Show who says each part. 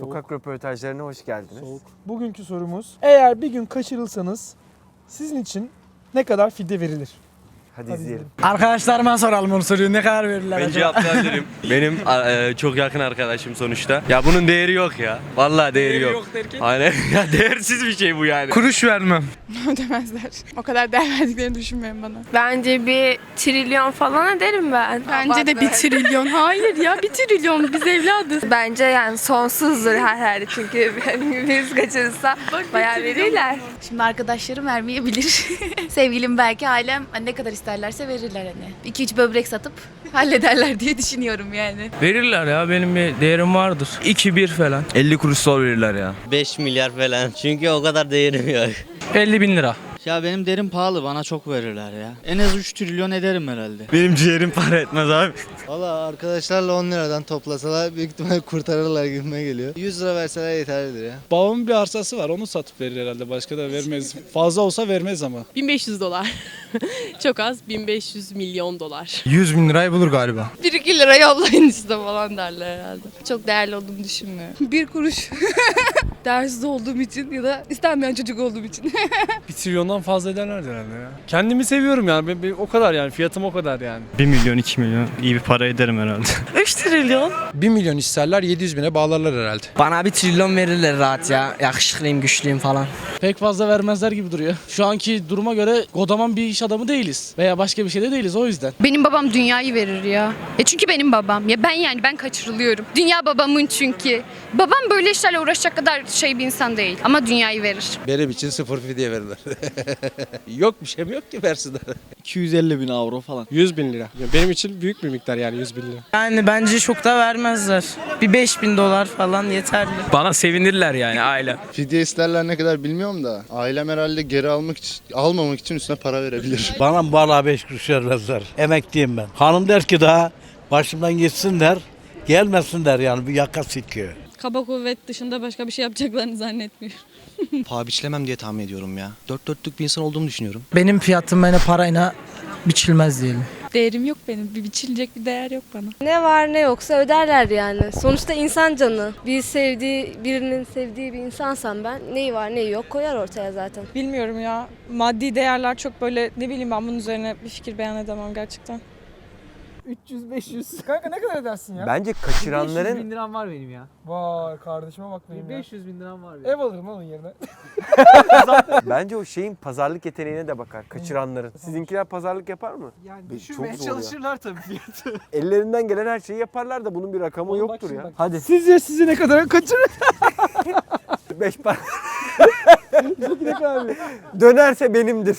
Speaker 1: Sokak röportajlarına hoş geldiniz.
Speaker 2: Soğuk. Bugünkü sorumuz eğer bir gün kaçırılsanız sizin için ne kadar fidye verilir?
Speaker 1: Hadi,
Speaker 2: Hadi
Speaker 1: izleyelim.
Speaker 3: Arkadaşlarıma soralım onu soruyor. Ne kadar verirler
Speaker 4: Ben
Speaker 3: acaba?
Speaker 4: cevaplayabilirim. Benim e, çok yakın arkadaşım sonuçta. Ya bunun değeri yok ya. Vallahi değeri, yok.
Speaker 3: derken?
Speaker 4: Aynen. ya değersiz bir şey bu yani.
Speaker 3: Kuruş vermem.
Speaker 5: Ödemezler. O kadar değer verdiklerini düşünmüyorum bana.
Speaker 6: Bence bir trilyon falan ederim ben.
Speaker 5: Bence de bir trilyon. Hayır ya bir trilyon. Biz evladız.
Speaker 6: Bence yani sonsuzdur her yerde çünkü birisi kaçırırsa bayağı verirler.
Speaker 7: Şimdi arkadaşlarım vermeyebilir. Sevgilim belki ailem ne kadar isterlerse verirler hani. 2-3 böbrek satıp hallederler diye düşünüyorum yani.
Speaker 3: Verirler ya benim bir değerim vardır. 2-1 falan.
Speaker 8: 50 kuruş zor verirler ya.
Speaker 9: 5 milyar falan. Çünkü o kadar değerim yok.
Speaker 3: 50 bin lira.
Speaker 10: Ya benim derim pahalı bana çok verirler ya. En az 3 trilyon ederim herhalde.
Speaker 8: Benim ciğerim para etmez abi.
Speaker 11: Valla arkadaşlarla 10 liradan toplasalar büyük ihtimal kurtarırlar gibime geliyor. 100 lira verseler yeterlidir ya.
Speaker 2: Babamın bir arsası var onu satıp verir herhalde başka da vermez. Fazla olsa vermez ama.
Speaker 12: 1500 dolar. Çok az 1500 milyon dolar.
Speaker 3: 100 bin lirayı bulur galiba.
Speaker 5: 1-2 lira yollayın işte falan derler herhalde. Çok değerli olduğumu düşünmüyorum. Bir kuruş. Dersiz olduğum için ya da istenmeyen çocuk olduğum için.
Speaker 2: Bir trilyondan fazla ederler herhalde ya. Kendimi seviyorum yani ben, ben- o kadar yani fiyatım o kadar yani.
Speaker 8: 1 milyon 2 milyon iyi bir para ederim herhalde.
Speaker 3: 3 trilyon.
Speaker 13: 1 milyon isterler 700 bine bağlarlar herhalde.
Speaker 3: Bana bir trilyon verirler rahat ya. Yakışıklıyım, güçlüyüm falan.
Speaker 10: Pek fazla vermezler gibi duruyor. Şu anki duruma göre kodaman bir iş adamı değiliz. Veya başka bir şey de değiliz o yüzden.
Speaker 5: Benim babam dünyayı verir ya. E çünkü benim babam. Ya ben yani ben kaçırılıyorum. Dünya babamın çünkü. Babam böyle işlerle uğraşacak kadar şey bir insan değil. Ama dünyayı verir.
Speaker 13: Benim için sıfır fidye verirler. yok bir şey mi yok ki versinler.
Speaker 10: 250 bin avro falan.
Speaker 2: 100 bin lira. benim için büyük bir miktar yani 100 bin lira.
Speaker 3: Yani bence çok da vermezler. Bir 5 bin dolar falan yeterli.
Speaker 8: Bana sevinirler yani aile.
Speaker 11: Fidye isterler ne kadar bilmiyorum da ailem herhalde geri almak için, almamak için üstüne para verebilir.
Speaker 13: Bana bana 5 kuruş vermezler. Emekliyim ben. Hanım der ki daha başımdan gitsin der. Gelmesin der yani bir yaka sikiyor.
Speaker 12: Kaba kuvvet dışında başka bir şey yapacaklarını zannetmiyorum.
Speaker 9: Paha biçilemem diye tahmin ediyorum ya. Dört dörtlük bir insan olduğumu düşünüyorum.
Speaker 3: Benim fiyatım bana parayla biçilmez diyelim.
Speaker 5: Değerim yok benim. Bir biçilecek bir değer yok bana.
Speaker 6: Ne var ne yoksa öderler yani. Sonuçta insan canı. Bir sevdiği, birinin sevdiği bir insansam ben neyi var neyi yok koyar ortaya zaten.
Speaker 12: Bilmiyorum ya. Maddi değerler çok böyle ne bileyim ben bunun üzerine bir fikir beyan edemem gerçekten.
Speaker 2: 300-500. Kanka ne kadar edersin ya?
Speaker 1: Bence kaçıranların
Speaker 3: liram var benim ya.
Speaker 2: Vay kardeşime bak benim ya.
Speaker 3: 500 bin liram var
Speaker 2: Ev alırım onun yerine.
Speaker 1: bence o şeyin pazarlık yeteneğine de bakar. Kaçıranların. Sizinkiler pazarlık yapar mı?
Speaker 3: Yani
Speaker 1: Be- çok zor ya.
Speaker 3: tabii fiyatı.
Speaker 1: Ellerinden gelen her şeyi yaparlar da bunun bir rakamı
Speaker 2: Oğlum bak
Speaker 1: yoktur
Speaker 2: şimdi
Speaker 1: ya.
Speaker 2: bak.
Speaker 1: Hadi
Speaker 2: Sizce sizi ne kadar kaçırır?
Speaker 1: 5 para
Speaker 2: ne kadar?
Speaker 1: dönerse benimdir.